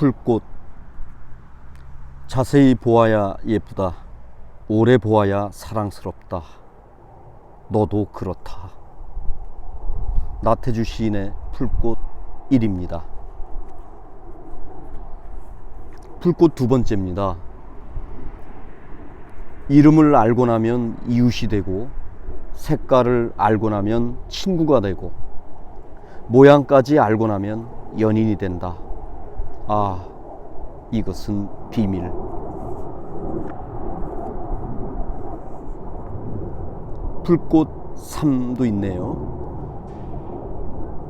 풀꽃 자세히 보아야 예쁘다. 오래 보아야 사랑스럽다. 너도 그렇다. 나태주 시인의 풀꽃 1입니다. 풀꽃 두 번째입니다. 이름을 알고 나면 이웃이 되고 색깔을 알고 나면 친구가 되고 모양까지 알고 나면 연인이 된다. 아, 이것은 비밀. 불꽃 삶도 있네요.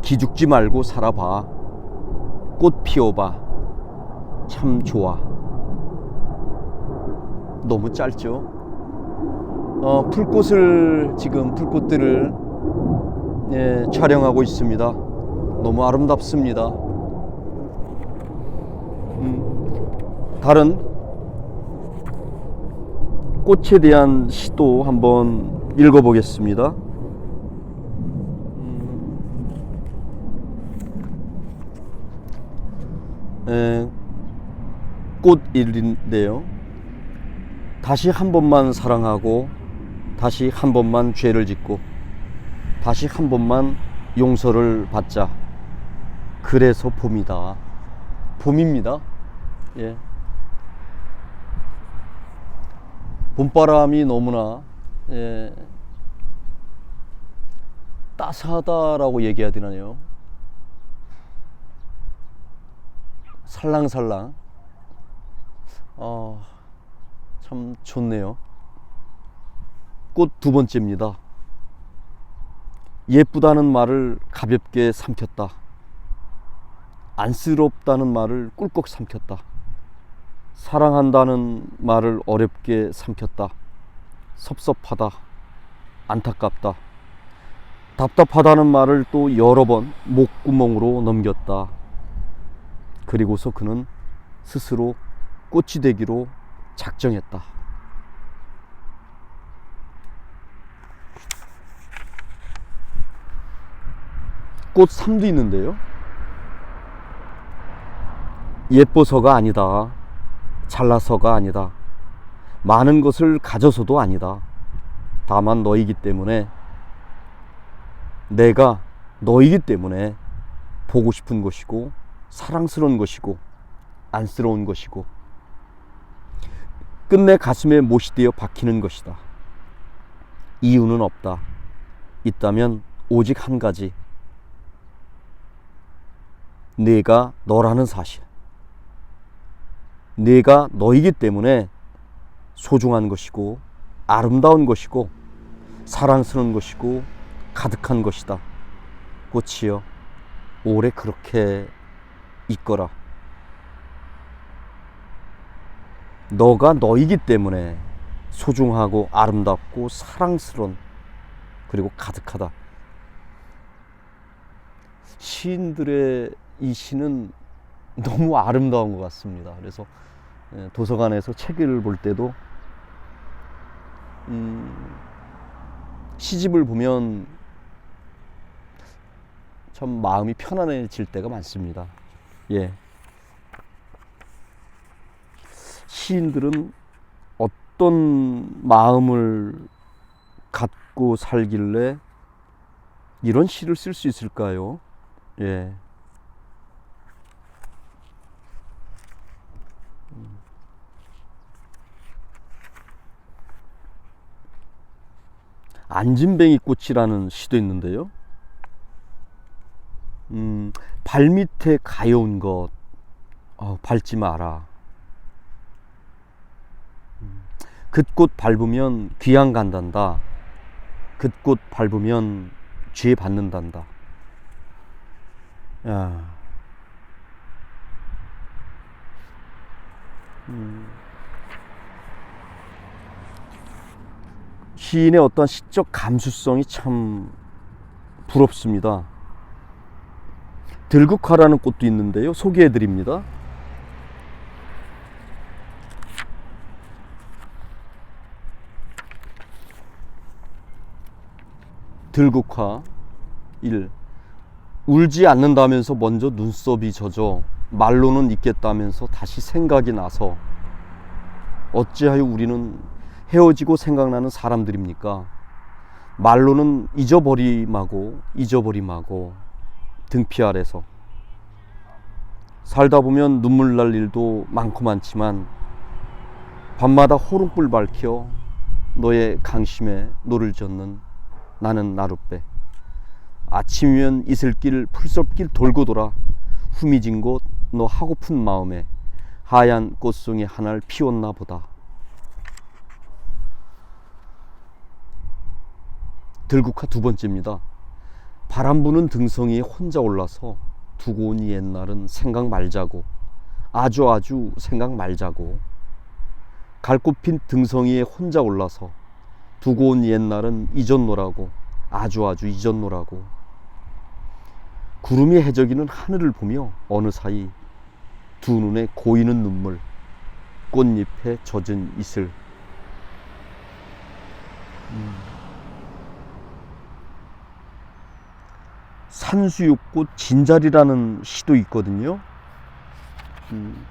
기죽지 말고 살아봐. 꽃 피워봐. 참 좋아. 너무 짧죠? 어, 풀꽃을 지금 풀꽃들을 예, 촬영하고 있습니다. 너무 아름답습니다. 음, 다른 꽃에 대한 시도 한번 읽어보겠습니다. 음, 에, 꽃일인데요. 다시 한 번만 사랑하고 다시 한 번만 죄를 짓고 다시 한 번만 용서를 받자. 그래서 봄이다. 봄입니다. 예. 봄바람이 너무나 예, 따스하다라고 얘기해야 되나요? 살랑살랑. 어, 참 좋네요. 꽃 두 번째입니다. 예쁘다는 말을 가볍게 삼켰다. 안쓰럽다는 말을 꿀꺽 삼켰다. 사랑한다는 말을 어렵게 삼켰다. 섭섭하다. 안타깝다. 답답하다는 말을 또 여러 번 목구멍으로 넘겼다. 그리고서 그는 스스로 꽃이 되기로 작정했다. 꽃 삶도 있는데요. 예뻐서가 아니다. 잘나서가 아니다. 많은 것을 가져서도 아니다. 다만 너이기 때문에 내가 너이기 때문에 보고 싶은 것이고 사랑스러운 것이고 안쓰러운 것이고 끝내 가슴에 못이 되어 박히는 것이다. 이유는 없다. 있다면 오직 한 가지. 내가 너라는 사실. 내가 너이기 때문에 소중한 것이고 아름다운 것이고 사랑스러운 것이고 가득한 것이다. 꽃이여 오래 그렇게 있거라. 너가 너이기 때문에 소중하고 아름답고 사랑스러운 그리고 가득하다. 시인들의 이 시는 너무 아름다운 것 같습니다. 그래서 예, 도서관에서 책을 볼 때도 음, 시집을 보면 참 마음이 편안해질 때가 많습니다. 예. 시인들은 어떤 마음을 갖고 살길래 이런 시를 쓸 수 있을까요? 예. 안진뱅이 꽃이라는 시도 있는데요. 음, 발밑에 가여운 것, 어, 밟지 마라. 음, 그꽃 밟으면 귀양 간단다. 그꽃 밟으면 죄 받는단다. 야. 음. 시인의 어떤 시적 감수성이 참 부럽습니다. 들국화라는 꽃도 있는데요. 소개해 드립니다. 들국화 1. 울지 않는다면서 먼저 눈썹이 젖어 말로는 있겠다면서 다시 생각이 나서 어찌하여 우리는 헤어지고 생각나는 사람들입니까? 말로는 잊어버림하고 잊어버림하고 등피 아래서. 살다 보면 눈물 날 일도 많고 많지만 밤마다 호롱불 밝혀 너의 강심에 노를 젓는 나는 나룻배. 아침이면 이슬길 풀섭길 돌고 돌아 후미진 곳 너 하고픈 마음에 하얀 꽃송이 하나를 피웠나 보다 들국화 두 번째입니다. 바람 부는 등성이에 혼자 올라서 두고 온 옛날은 생각 말자고 아주 아주 생각 말자고. 갈꽃 핀 등성이에 혼자 올라서 두고 온 옛날은 잊었노라고 아주 아주 잊었노라고. 구름이 해적이는 하늘을 보며 어느 사이 두 눈에 고이는 눈물 꽃잎에 젖은 이슬. 음. 산수육꽃 진자리라는 시도 있거든요. 음.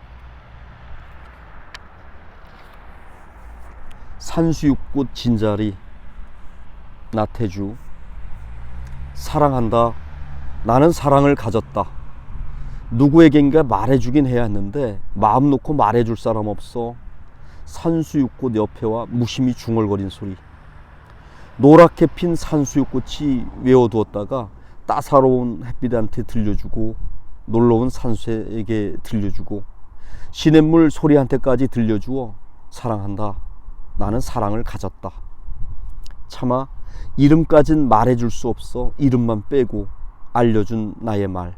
산수육꽃 진자리 나태주 사랑한다. 나는 사랑을 가졌다. 누구에겐가 말해주긴 해야 했는데 마음 놓고 말해줄 사람 없어. 산수육꽃 옆에와 무심히 중얼거린 소리. 노랗게 핀 산수육꽃이 외워두었다가 따사로운 햇빛한테 들려주고 놀러온 산수에게 들려주고 시냇물 소리한테까지 들려주어 사랑한다. 나는 사랑을 가졌다. 차마 이름까진 말해줄 수 없어 이름만 빼고 알려준 나의 말.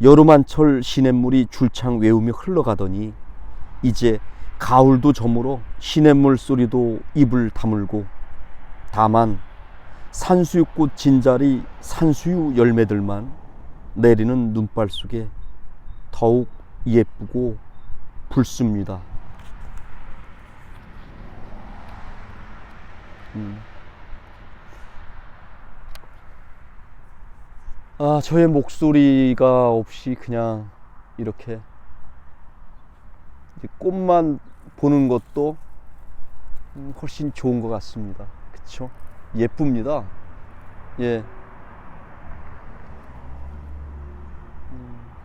여름 한철 시냇물이 줄창 외우며 흘러가더니 이제 가을도 저물어 시냇물 소리도 입을 다물고 다만 산수유꽃 진자리 산수유 열매들만 내리는 눈발 속에 더욱 예쁘고 붉습니다. 음. 아, 저의 목소리가 없이 그냥 이렇게 꽃만 보는 것도 음, 훨씬 좋은 것 같습니다. 그쵸? 예쁩니다. 예. 음.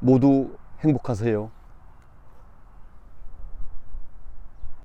모두 행복하세요.